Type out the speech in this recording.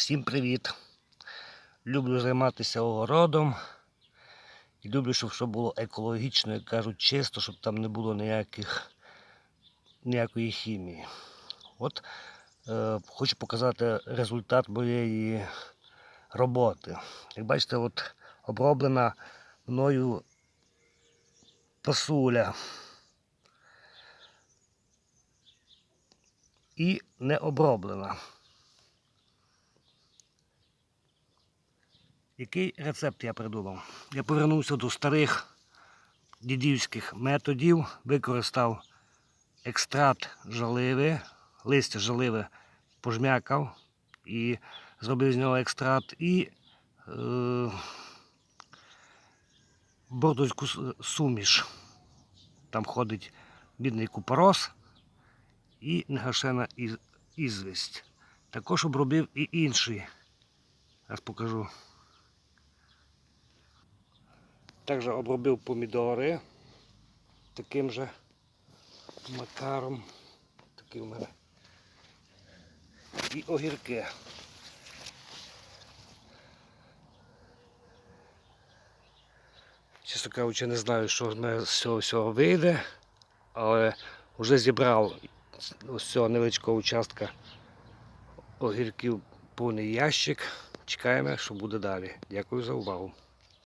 Всім привіт! Люблю займатися огородом. І люблю, щоб все було екологічно, як кажуть, чисто, щоб там не було ніяких, ніякої хімії. От е, хочу показати результат моєї роботи. Як бачите, от оброблена мною пасуля. І не оброблена. Який рецепт я придумав? Я повернувся до старих дідівських методів, використав екстракт жаливи, листя жаливи пожмякав і зробив з нього екстракт і е, бордоську суміш. Там ходить бідний купорос і негашена із- ізвість. Також обробив і інший. Зараз покажу. Також обробив помідори таким же макаром. Такий у мене. І огірки. Чесно кажучи, не знаю, що з мене з цього всього вийде, але вже зібрав з цього невеличкого участка огірків повний ящик. Чекаємо, що буде далі. Дякую за увагу.